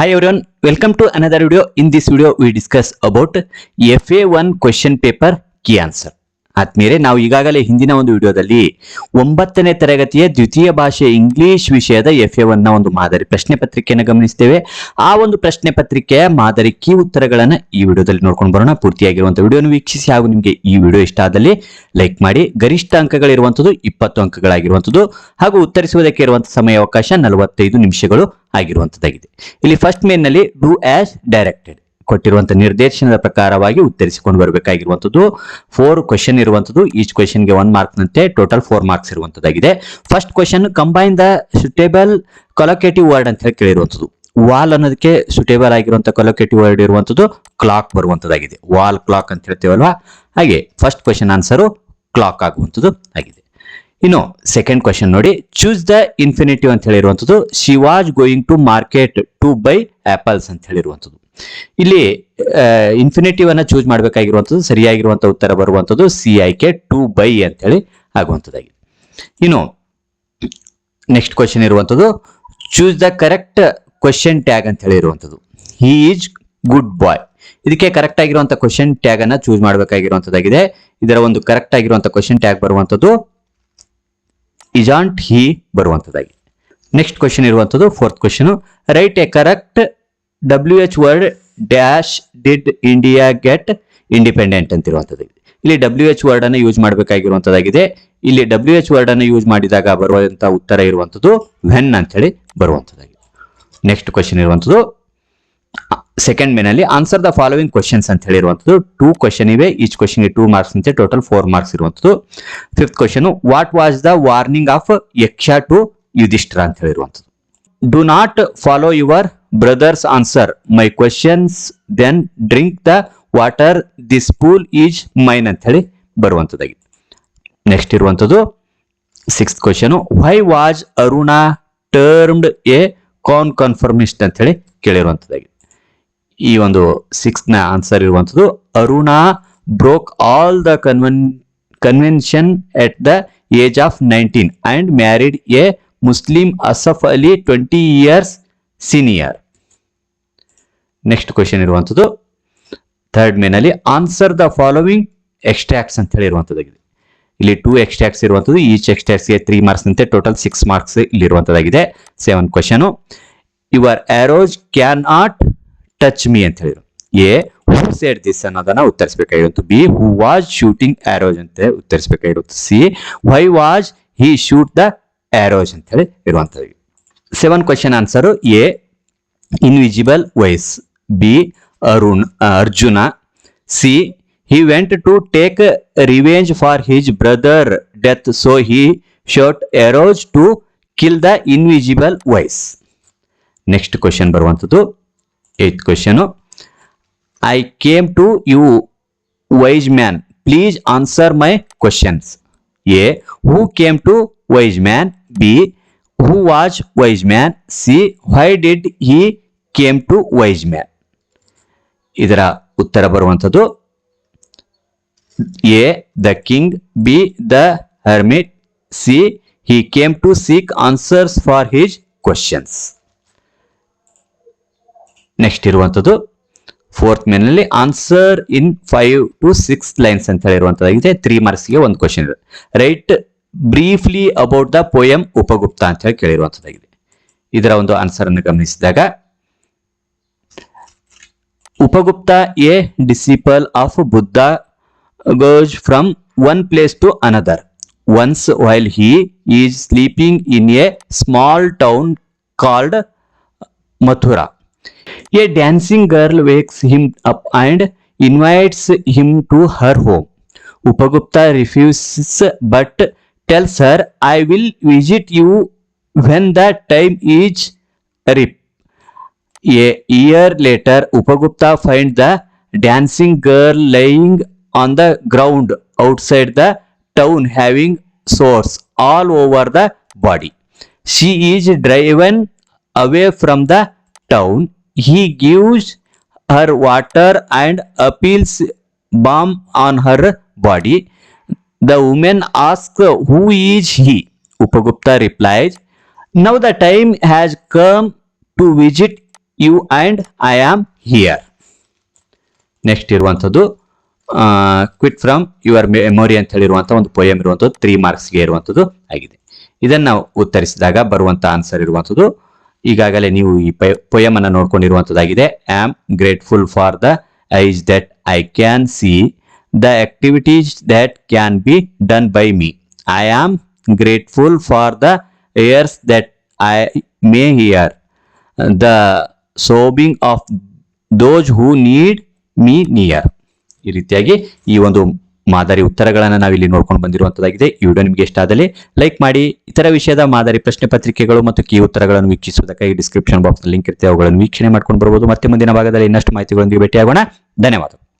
Hi everyone, welcome to another video. In this video, we discuss about FA1 question paper key answer. ಆದ್ಮೇಲೆ ನಾವು ಈಗಾಗಲೇ ಹಿಂದಿನ ಒಂದು ವಿಡಿಯೋದಲ್ಲಿ ಒಂಬತ್ತನೇ ತರಗತಿಯ ದ್ವಿತೀಯ ಭಾಷೆ ಇಂಗ್ಲಿಷ್ ವಿಷಯದ ಎಫ್ ಎ ಒನ್ನ ಒಂದು ಮಾದರಿ ಪ್ರಶ್ನೆ ಪತ್ರಿಕೆಯನ್ನು ಗಮನಿಸ್ತೇವೆ. ಆ ಒಂದು ಪ್ರಶ್ನೆ ಪತ್ರಿಕೆಯ ಮಾದರಿ ಕೀ ಉತ್ತರಗಳನ್ನು ಈ ವಿಡಿಯೋದಲ್ಲಿ ನೋಡ್ಕೊಂಡು ಬರೋಣ. ಪೂರ್ತಿಯಾಗಿರುವಂತಹ ವಿಡಿಯೋನ ವೀಕ್ಷಿಸಿ ಹಾಗೂ ನಿಮಗೆ ಈ ವಿಡಿಯೋ ಇಷ್ಟ ಆದಲ್ಲಿ ಲೈಕ್ ಮಾಡಿ. ಗರಿಷ್ಠ ಅಂಕಗಳಿರುವಂಥದ್ದು ಇಪ್ಪತ್ತು ಅಂಕಗಳಾಗಿರುವಂಥದ್ದು ಹಾಗೂ ಉತ್ತರಿಸುವುದಕ್ಕೆ ಇರುವಂಥ ಸಮಯ ಅವಕಾಶ ನಲವತ್ತೈದು ನಿಮಿಷಗಳು ಆಗಿರುವಂತದ್ದಾಗಿದೆ ಇಲ್ಲಿ ಫಸ್ಟ್ ಮೇನ್ನಲ್ಲಿ ಡೂ ಆಸ್ ಡೈರೆಕ್ಟೆಡ್ ಕೊಟ್ಟಿರುವಂತಹ ನಿರ್ದೇಶನದ ಪ್ರಕಾರವಾಗಿ ಉತ್ತರಿಸಿಕೊಂಡು ಬರಬೇಕಾಗಿರುವಂತದ್ದು ಫೋರ್ ಕ್ವಶನ್ ಇರುವಂತದ್ದು ಈಚ್ ಕ್ವಶನ್ಗೆ ಒನ್ ಮಾರ್ಕ್ ನಂತೆ total four marks ಇರುವಂತದ್ದಾಗಿದೆ first question combine the suitable collocative word ಅಂತ ಹೇಳಿ ಕೇಳಿರುವಂತದ್ದು ವಾಲ್ ಅನ್ನೋದಕ್ಕೆ ಸುಟೇಬಲ್ ಆಗಿರುವಂತಹ ಕೊಲೊಕೇಟಿವ್ ವರ್ಡ್ ಇರುವಂತದ್ದು ಕ್ಲಾಕ್ ಬರುವಂತದ್ದಾಗಿದೆ ವಾಲ್ ಕ್ಲಾಕ್ ಅಂತ ಹೇಳ್ತೇವಲ್ವಾ? ಹಾಗೆ ಫಸ್ಟ್ ಕ್ವಶನ್ ಆನ್ಸರು ಕ್ಲಾಕ್ ಆಗುವಂತದ್ದು ಆಗಿದೆ. ಇನ್ನು ಸೆಕೆಂಡ್ ಕ್ವಶನ್ ನೋಡಿ. ಚೂಸ್ ದ ಇನ್ಫಿನಿಟಿವ್ ಅಂತ ಹೇಳಿರುವಂತದ್ದು she was going to market to buy apples ಅಂತ ಹೇಳಿರುವಂತದ್ದು ಇಲ್ಲಿ ಇನ್ಫಿನಿಟಿವ್ ಅನ್ನ ಚೂಸ್ ಮಾಡಬೇಕಾಗಿರುವಂತದ್ದು ಸರಿಯಾಗಿರುವಂತಹ ಉತ್ತರ ಬರುವಂತದ್ದು ಸಿ ಆಯ್ಕೆ ಟು ಬೈ ಅಂತ ಹೇಳಿ ಆಗುವಂತದ್ದಾಗಿದೆ ಇನ್ನು ನೆಕ್ಸ್ಟ್ ಕ್ವಶನ್ ಇರುವಂತದ್ದು choose the correct question tag ಅಂತ ಹೇಳಿ ಇರುವಂತದ್ದು ಹಿ ಈಸ್ ಗುಡ್ ಬಾಯ್ ಇದಕ್ಕೆ ಕರೆಕ್ಟ್ ಆಗಿರುವಂತಹ ಕ್ವಶನ್ ಟ್ಯಾಗ್ ಅನ್ನ ಚೂಸ್ ಮಾಡಬೇಕಾಗಿರುವಂಥದ್ದಾಗಿದೆ. ಇದರ ಒಂದು ಕರೆಕ್ಟ್ ಆಗಿರುವಂತಹ ಕ್ವಶನ್ ಟ್ಯಾಗ್ ಬರುವಂತದ್ದು ಇಜಾಂಟ್ ಹಿ ಬರುವಂತದ್ದಾಗಿದೆ ನೆಕ್ಸ್ಟ್ ಕ್ವಶನ್ ಇರುವಂತದ್ದು fourth question write a correct W H word dash did India get independent ಅಂತ ಇರುವಂತದ್ದು ಇಲ್ಲಿ ಡಬ್ಲ್ಯೂ ಎಚ್ ವರ್ಡ್ ಅನ್ನು ಯೂಸ್ ಮಾಡಬೇಕಾಗಿರುವಂತದ್ದಾಗಿದೆ ಇಲ್ಲಿ ಡಬ್ಲ್ಯೂ ಎಚ್ ವರ್ಡ್ ಅನ್ನು ಯೂಸ್ ಮಾಡಿದಾಗ ಬರುವಂತಹ ಉತ್ತರ ಇರುವಂತದ್ದು ವೆನ್ ಅಂತ ಹೇಳಿ ಬರುವಂತದ್ದಾಗಿದೆ ನೆಕ್ಸ್ಟ್ ಕ್ವಶನ್ ಇರುವಂತದ್ದು ಸೆಕೆಂಡ್ ಮೇನಲ್ಲಿ ಆನ್ಸರ್ ದ ಫಾಲೋವಿಂಗ್ ಕ್ವಶನ್ಸ್ ಅಂತ ಹೇಳಿರುವಂತದ್ದು ಟೂ ಕ್ವಶನ್ ಇವೆ ಈಚ್ ಕ್ವಶನ್ಗೆ ಟೂ ಮಾರ್ಕ್ಸ್ ಅಂತೆ ಟೋಟಲ್ ಫೋರ್ ಮಾರ್ಕ್ಸ್ ಇರುವಂತದ್ದು fifth question what was the warning of Yaksha to Yudhishthira ಅಂತ ಹೇಳಿರುವಂತದ್ದು do not follow your brothers answer my questions then drink the water this pool is mine ಅಂತ ಹೇಳಿ ಬರುವಂತದ್ದಾಗಿದೆ next ಇರುವಂತದ್ದು six question why was Aruna termed a con conformist ಅಂತ ಹೇಳಿ ಕೇಳಿರುವಂತದ್ದಾಗಿದೆ ಈ ಒಂದು ಸಿಕ್ಸ್ನ ಆನ್ಸರ್ ಇರುವಂತದ್ದು Aruna broke all the conven convention at the age of nineteen and married a Muslim Asaf Ali twenty years senior next question ಇರುವಂಥದ್ದು third ಮೇನಲ್ಲಿ answer the following extracts ಅಂತ ಹೇಳಿ ಇರುವಂತದ್ದಾಗಿದೆ. ಇಲ್ಲಿ ಟೂ ಎಕ್ಸ್ಟ್ರಾಕ್ಸ್ ಇರುವಂಥದ್ದು ಈಚ್ ಎಕ್ಸ್ಟ್ರಾಕ್ಟ್ಸ್ಗೆ three marks ಅಂತೆ total six marks ಇಲ್ಲಿ ಇರುವಂತದ್ದಾಗಿದೆ. Seven question your arrows can not touch me ಅಂತ ಹೇಳಿದ್ರು. ಎ ಹೂ ಸೇಡ್ ದಿಸ್ ಅನ್ನೋದನ್ನ ಉತ್ತರಿಸಬೇಕಾಗಿರುವಂತ B who was shooting arrows ಅಂತ ಉತ್ತರಿಸಬೇಕಾಗಿರುತ್ತೆ C why was he shoot the arrows ಅಂತ ಹೇಳಿ ಇರುವಂತದ್ದು seven question answer A invisible wise B Arun Arjuna C he went to take revenge for his brother death so he shot arrows to kill the invisible wise next question ಬರುವಂಥದ್ದು eighth question I came to you wise man please answer my questions A who came to wise man B who watch wise man C why did he came to wise man ಇದರ ಉತ್ತರ ಬರುವಂಥದ್ದು A the king B the hermit C he came to seek answers for his questions next ಇರುವಂಥದ್ದು fourth ಮೇನಲ್ಲಿ answer in five to six lines ಅಂತ ಹೇಳಿರುವಂಥದ್ದಾಗಿದೆ. Three ಮಾರ್ಕ್ಸ್ಗೆ ಒಂದು question ಇದೆ. Write briefly about the poem Upagupta ಅಂತ ಹೇಳಿ ಕೇಳಿರುವಂತದ್ದಾಗಿದೆ ಇದರ ಒಂದು ಆನ್ಸರ್ ಅನ್ನು ಗಮನಿಸಿದಾಗ Upagupta a disciple of Buddha goes from one place to another once while he is sleeping in a small town called Mathura a dancing girl wakes him up and invites him to her home Upagupta refuses, but tells her, I will visit you when the time is ripe. A year later, Upagupta finds the dancing girl lying on the ground outside the town having sores all over the body. She is driven away from the town. He gives her water and appeals balm on her body. The woman asks, Who is he? Upagupta replies, Now the time has come to visit you and I am here next ಇರುವಂಥದ್ದು quit from your memory ಅಂತ ಹೇಳಿರುವಂಥ ಒಂದು poem ಇರುವಂಥದ್ದು three ಮಾರ್ಕ್ಸ್ಗೆ ಇರುವಂಥದ್ದು ಆಗಿದೆ. ಇದನ್ನು ಉತ್ತರಿಸಿದಾಗ ಬರುವಂಥ answer ಇರುವಂಥದ್ದು ಈಗಾಗಲೇ ನೀವು ಈ ಪೊಯಮ್ ಅನ್ನು ನೋಡ್ಕೊಂಡಿರುವಂಥದ್ದಾಗಿದೆ am grateful for the eyes that I can see the activities that can be done by me. I am grateful for the airs that I may hear, the sobbing of those who need me near. ಈ ರೀತಿಯಾಗಿ ಈ ಒಂದು ಮಾದರಿ ಉತ್ತರಗಳನ್ನು ನಾವಿಲ್ಲಿ ನೋಡ್ಕೊಂಡು ಬಂದಿರುವಂತದ್ದಾಗಿದೆ. ಈ video ನಿಮಗೆ ಇಷ್ಟ ಆದಲ್ಲಿ ಲೈಕ್ ಮಾಡಿ. ಇತರ ವಿಷಯದ ಮಾದರಿ ಪ್ರಶ್ನೆ ಪತ್ರಿಕೆಗಳು ಮತ್ತು ಕೀ ಉತ್ತರಗಳನ್ನು ವೀಕ್ಷಿಸುವುದಕ್ಕಾಗಿ ಡಿಸ್ಕ್ರಿಪ್ಷನ್ ಬಾಕ್ಸ್ ಲಿಂಕ್ ಇರುತ್ತೆ. ಅವುಗಳನ್ನು ವೀಕ್ಷಣೆ ಮಾಡ್ಕೊಂಡು ಬರ್ಬೋದು. ಮತ್ತೆ ಮುಂದಿನ ಭಾಗದಲ್ಲಿ ಇನ್ನಷ್ಟು ಮಾಹಿತಿಗಳೊಂದಿಗೆ ಭೇಟಿಯಾಗೋಣ. ಧನ್ಯವಾದ